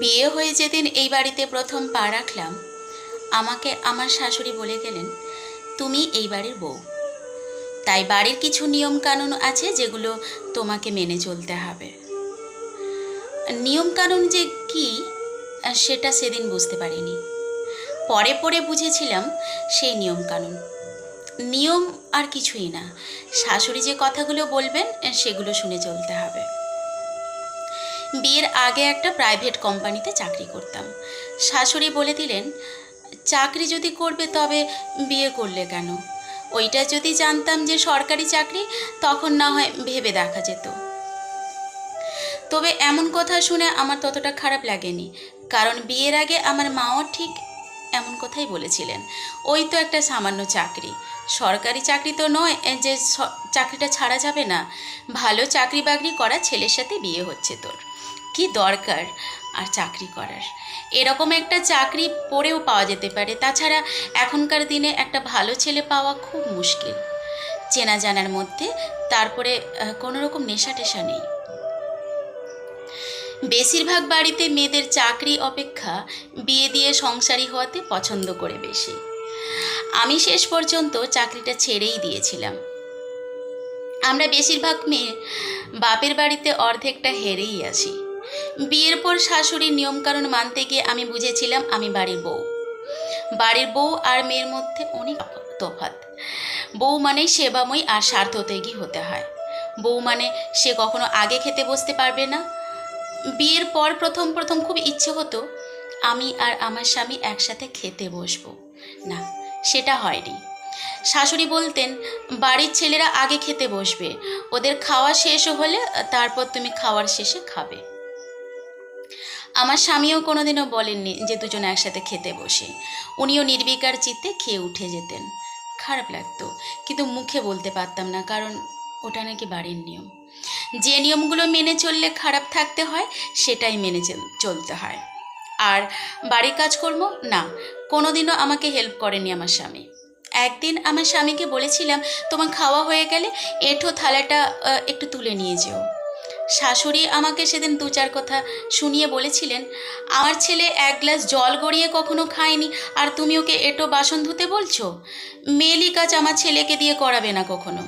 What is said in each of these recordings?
বিয়ে হয়ে যেদিন এই বাড়িতে প্রথম পা রাখলাম, আমাকে আমার শাশুড়ি বলে গেলেন, তুমি এই বাড়ির বউ। তাই বাড়ির কিছু নিয়ম কানুন আছে যেগুলো তোমাকে মেনে চলতে হবে। নিয়ম কানুন যে কি, সেটা সেদিন বুঝতে পারিনি। পরে পরে বুঝেছিলাম সেই নিয়ম কানুন নিয়ম আর কিছুই না। শাশুড়ি যে কথাগুলো বলবেন, সেগুলো শুনে চলতে হবে। বিয়ের আগে একটা প্রাইভেট কোম্পানিতে চাকরি করতাম। শাশুড়ি বলে দিলেন, চাকরি যদি করবে তবে বিয়ে করলে কেন? ওইটা যদি জানতাম যে সরকারি চাকরি, তখন না হয় ভেবে দেখা যেত। তবে এমন কথা শুনে আমার ততটা খারাপ লাগেনি, কারণ বিয়ের আগে আমার মাও ঠিক এমন কথাই বলেছিলেন। ওই তো একটা সামান্য চাকরি। সরকারি চাকরি তো নয় যে চাকরিটা ছাড়া যাবে না। ভালো চাকরি বাকরি করা ছেলের সাথে বিয়ে হচ্ছে তোর। কি দরকার আর চাকরি করার? এরকম একটা চাকরি পড়েও পাওয়া যেতে পারে। তাছাড়া এখনকার দিনে একটা ভালো ছেলে পাওয়া খুব মুশকিল। চেনা জানার মধ্যে তারপরে আহ, কোনো রকম নেশা টেশা নেই। বেশিরভাগ বাড়িতে মেয়েদের চাকরি অপেক্ষা বিয়ে দিয়ে সংসারী হওয়াতে পছন্দ করে বেশি। আমি শেষ পর্যন্ত চাকরিটা ছেড়েই দিয়েছিলাম। আমরা বেশিরভাগ মেয়ে বাপের বাড়িতে অর্ধেকটা হেরেই আসি বিয়ের পর শাশুড়ির নিয়মকানুন মানতে গিয়ে আমি বুঝেছিলাম আমি বাড়ির বউ। বাড়ির বউ আর মেয়ের মধ্যে অনেক তফাৎ। বউ মানেই সেবাময়ী আর স্বার্থত্যাগী হতে হয়। বউ মানে সে কখনো আগে খেতে বসতে পারবে না। বিয়ের পর প্রথম প্রথম খুব ইচ্ছে হতো আমি আর আমার স্বামী একসাথে খেতে বসবো। না, সেটা হয়নি। শাশুড়ি বলতেন, বাড়ির ছেলেরা আগে খেতে বসবে। ওদের খাওয়া শেষ হলে তারপর তুমি খাওয়ার শেষে খাবে। আমার স্বামীও কোনোদিনও বলেননি যে দুজনে একসাথে খেতে বসে। উনিও নির্বিকার চিত্তে খেয়ে উঠে যেতেন। খারাপ লাগতো, কিন্তু মুখে বলতে পারতাম না, কারণ ওটা নাকি বাড়ির নিয়ম। যে নিয়মগুলো মেনে চললে খারাপ থাকতে হয়, সেটাই মেনে চল- চলতে হয়। আর বাড়ির কাজকর্ম? না, কোনোদিনও আমাকে হেল্প করেনি আমার স্বামী। একদিন আমার স্বামীকে বলেছিলাম, তোমার খাওয়া হয়ে গেলে এঁঠো থালাটা একটু তুলে নিয়ে যেও। শাশুড়ি আমাকে সেদিন দু চার কথা শুনিয়ে বলেছিলেন, আমার ছেলে এক গ্লাস জল গড়িয়ে কখনো খায়নি, আর তুমি ওকে এটো বাসন ধুতে বলছো? মেলি কাজ আমার ছেলেকে দিয়ে করাবে না কখনো?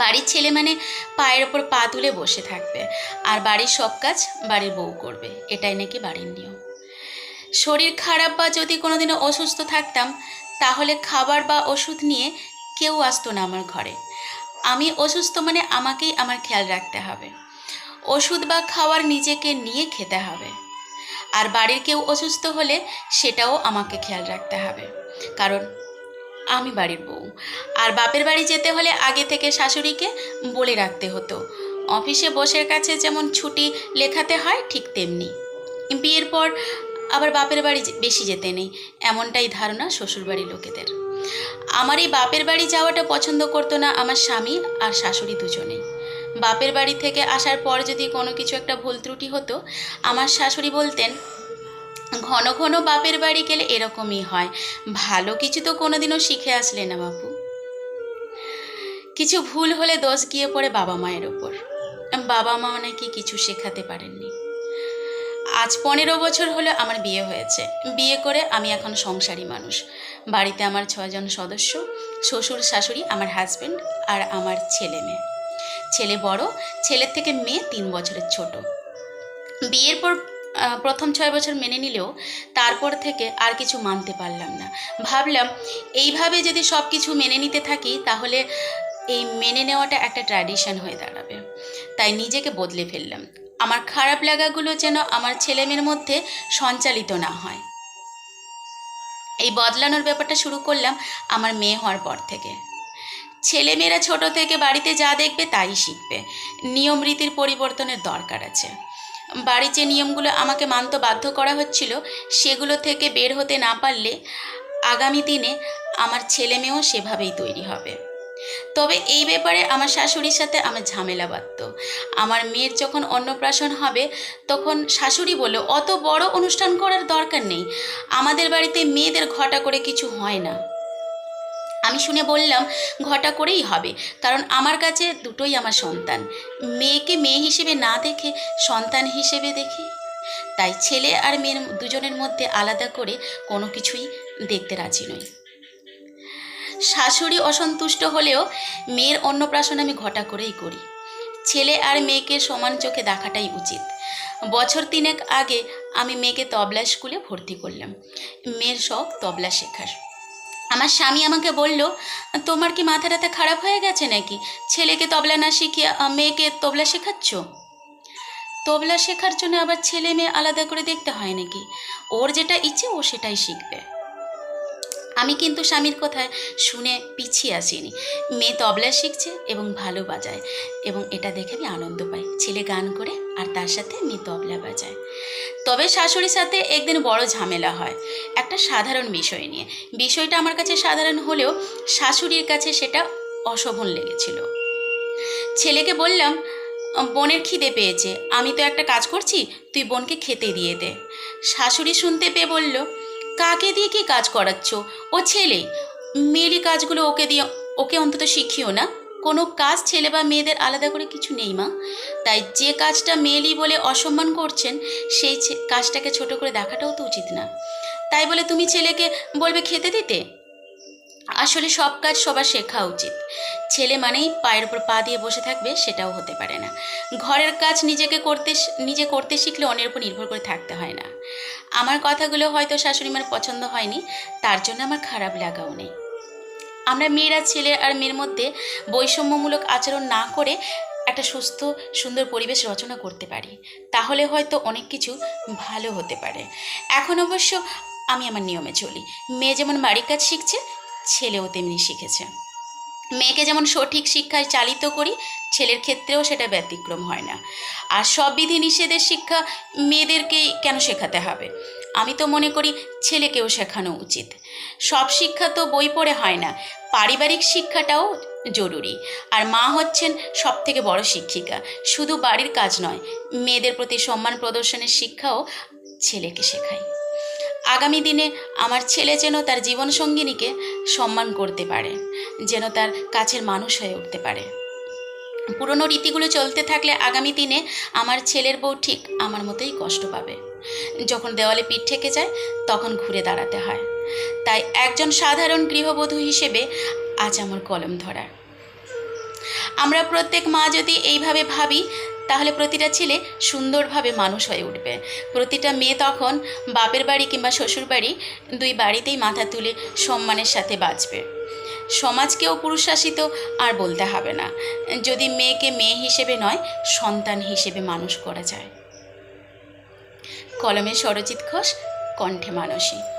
বাড়ির ছেলে মানে পায়ের ওপর পা তুলে বসে থাকবে, আর বাড়ির সব কাজ বাড়ির বউ করবে, এটাই নাকি বাড়ির নিয়ম। শরীর খারাপ বা যদি কোনোদিনও অসুস্থ থাকতাম, তাহলে খাবার বা ওষুধ নিয়ে কেউ আসতো না আমার ঘরে। আমি অসুস্থ মানে আমাকেই আমার খেয়াল রাখতে হবে। ওষুধ বা খাওয়ার নিজেকে নিয়ে খেতে হবে। আর বাড়ির কেউ অসুস্থ হলে সেটাও আমাকে খেয়াল রাখতে হবে। কারণ আমি বাড়ির বউ। আর বাপের বাড়ি যেতে হলে আগে থেকে শাশুড়িকে বলে রাখতে হতো। অফিসে বসের কাছে যেমন ছুটি লেখাতে হয় ঠিক তেমনি। বিয়ের পর আবার বাপের বাড়ি বেশি যেতে নেই। এমনটাই ধারণা শ্বশুরবাড়ির লোকেদের। আমার এই বাপের বাড়ি যাওয়াটা পছন্দ করতো না আমার স্বামী আর শাশুড়ি দুজনেই। বাপের বাড়ি থেকে আসার পর যদি কোনো কিছু একটা ভুল ত্রুটি হতো, আমার শাশুড়ি বলতেন, ঘন ঘন বাপের বাড়ি গেলে এরকমই হয়। ভালো কিছু তো কোনোদিনও শিখে আসলে না বাপু। কিছু ভুল হলে দোষ গিয়ে পড়ে বাবা মায়ের ওপর। বাবা মা নাকি কিছু শেখাতে পারেননি। আজ পনেরো বছর হলো আমার বিয়ে হয়েছে। বিয়ে করে আমি এখন সংসারী মানুষ। বাড়িতে আমার ছজন সদস্য, শ্বশুর, শাশুড়ি, আমার হাজব্যান্ড আর আমার ছেলে মেয়ে। ছেলে বড়, ছেলের থেকে মেয়ে তিন বছরের ছোট। বিয়ের পর প্রথম ছয় বছর মেনে নিলেও তারপর থেকে আর কিছু মানতে পারলাম না। ভাবলাম, এইভাবে যদি সব কিছু মেনে নিতে থাকি, তাহলে এই মেনে নেওয়াটা একটা ট্র্যাডিশন হয়ে দাঁড়াবে। তাই নিজেকে বদলে ফেললাম। আমার খারাপ লাগাগুলো যেন আমার ছেলেমেয়ের মধ্যে সঞ্চালিত না হয়। এই বদলানোর ব্যাপারটা শুরু করলাম আমার মেয়ে হওয়ার পর থেকে। ছেলেমেয়েরা ছোট থেকে বাড়িতে যা দেখবে তাই শিখবে। নিয়ম রীতির পরিবর্তনের দরকার আছে। বাড়ির যে নিয়মগুলো আমাকে মানতে বাধ্য করা হচ্ছিল, সেগুলো থেকে বের হতে না পারলে আগামী দিনে আমার ছেলে মেয়েও সেভাবেই তৈরি হবে। তবে এই ব্যাপারে আমার শাশুড়ির সাথে আমার ঝামেলা বাঁধত। আমার মেয়ের যখন অন্নপ্রাশন হবে, তখন শাশুড়ি বলল, অত বড় অনুষ্ঠান করার দরকার নেই। আমাদের বাড়িতে মেয়েদের ঘটা করে কিছু হয় না। আমি শুনে বললাম, ঘটা করেই হবে, কারণ আমার কাছে দুটোই আমার সন্তান। মেয়েকে মেয়ে হিসেবে না দেখে সন্তান হিসেবে দেখি। তাই ছেলে আর মেয়ের দুজনের মধ্যে আলাদা করে কোনো কিছুই দেখতে রাজি নই। শাশুড়ি অসন্তুষ্ট হলেও মেয়ের অন্নপ্রাশন আমি ঘটা করেই করি। ছেলে আর মেয়েকে সমান চোখে দেখাটাই উচিত। বছর তিনেক আগে আমি মেয়েকে তবলা স্কুলে ভর্তি করলাম। মেয়ের শখ তবলা শেখার। আমার স্বামী আমাকে বলল, তোমার কি মাথা টাথা খারাপ হয়ে গেছে নাকি? ছেলেকে তবলা না শিখিয়ে মেয়েকে তবলা শেখাচ্ছ? তবলা শেখার জন্য আবার ছেলে মেয়ে আলাদা করে দেখতে হয় নাকি? ওর যেটা ইচ্ছে ও সেটাই শিখবে। আমি কিন্তু স্বামীর কথায় শুনে পিছিয়ে আসিনি। মেয়ে তবলা শিখছে এবং ভালো বাজায় এবং এটা দেখে আমি আনন্দ পাই। ছেলে গান করে আর তার সাথে মেয়ে তবলা বাজায়। তবে শাশুড়ির সাথে একদিন বড় ঝামেলা হয়। একটা সাধারণ বিষয় নিয়ে। বিষয়টা আমার কাছে সাধারণ হলেও শাশুড়ির কাছে সেটা অশোভন লেগেছিল। ছেলেকে বললাম, বোনের খিদে পেয়েছে। আমি তো একটা কাজ করছি, তুই বোনকে খেতে দিয়ে দে। শাশুড়ি শুনতে পেয়ে বলল কাকে দিয়ে কি কাজ করাচ্ছ? ও ছেলে। মেয়েলি কাজগুলো ওকে দিয়ে, ওকে অন্তত শিখিও না। কোনো কাজ ছেলে বা মেয়েদের আলাদা করে কিছু নেই, মা। তাই যে কাজটা মেয়েলি বলে অসম্মান করছেন, সেই কাজটাকে ছোট করে দেখাটাও তো উচিত না। তাই বলে তুমি ছেলেকে বলবে খেতে দিতে? আসলে সব কাজ সবার শেখা উচিত। ছেলে মানেই পায়ের উপর পা দিয়ে বসে থাকবে, সেটাও হতে পারে না। ঘরের কাজ নিজেকে করতে নিজে করতে শিখলে অন্যের উপর নির্ভর করে থাকতে হয় না। আমার কথাগুলো হয়তো শাশুড়ি মার পছন্দ হয়নি, তার জন্য আমার খারাপ লাগাও নেই। আমরা মেয়েরা, ছেলে আর মেয়ের মধ্যে বৈষম্যমূলক আচরণ না করে একটা সুস্থ, সুন্দর পরিবেশ রচনা করতে পারি, তাহলে হয়তো অনেক কিছু ভালো হতে পারে। এখন অবশ্য আমি আমার নিয়মে চলি। মেয়ে যেমন বাড়ির কাজ শিখছে ছেলেও তেমনি শিখেছে। মেয়েকে যেমন সঠিক শিক্ষায় চালিত করি, ছেলের ক্ষেত্রেও সেটা ব্যতিক্রম হয় না। আর সব বিধি নিষেধের শিক্ষা মেয়েদেরকেই কেন শেখাতে হবে? আমি তো মনে করি ছেলেকেও শেখানো উচিত। সব শিক্ষা তো বই পড়ে হয় না, পারিবারিক শিক্ষাটাও জরুরি। আর মা হচ্ছেন সব থেকে বড় শিক্ষিকা, শুধু বাড়ির কাজ নয়, মেয়েদের প্রতি সম্মান প্রদর্শনের শিক্ষাও ছেলেকে শেখায়। আগামী দিনে আমার ছেলে যেন তার জীবনসঙ্গিনীকে সম্মান করতে পারে, যেন তার কাছের মানুষ হয়ে উঠতে পারে। পুরনো রীতিগুলো চলতে থাকলে আগামী দিনে আমার ছেলের বউ ঠিক আমার মতোই কষ্ট পাবে। যখন দেওয়ালে পিঠ ঠেকে যায়, তখন ঘুরে দাঁড়াতে হয়। তাই একজন সাধারণ গৃহবধূ হিসেবে আজ আমার কলম ধরা আমরা প্রত্যেক মা যদি এইভাবে ভাবি, তাহলে প্রতিটা ছেলে সুন্দরভাবে মানুষ হয়ে উঠবে। প্রতিটা মেয়ে তখন বাপের বাড়ি কিংবা শ্বশুর বাড়ি দুই বাড়িতেই মাথা তুলে সম্মানের সাথে বাঁচবে। সমাজকেও পুরুষাসিত আর বলতে হবে না। যদি মেয়েকে মেয়ে হিসেবে নয়, সন্তান হিসেবে মানুষ করা যায়। কলমে সরজিৎ ঘোষ, কণ্ঠে মানসী।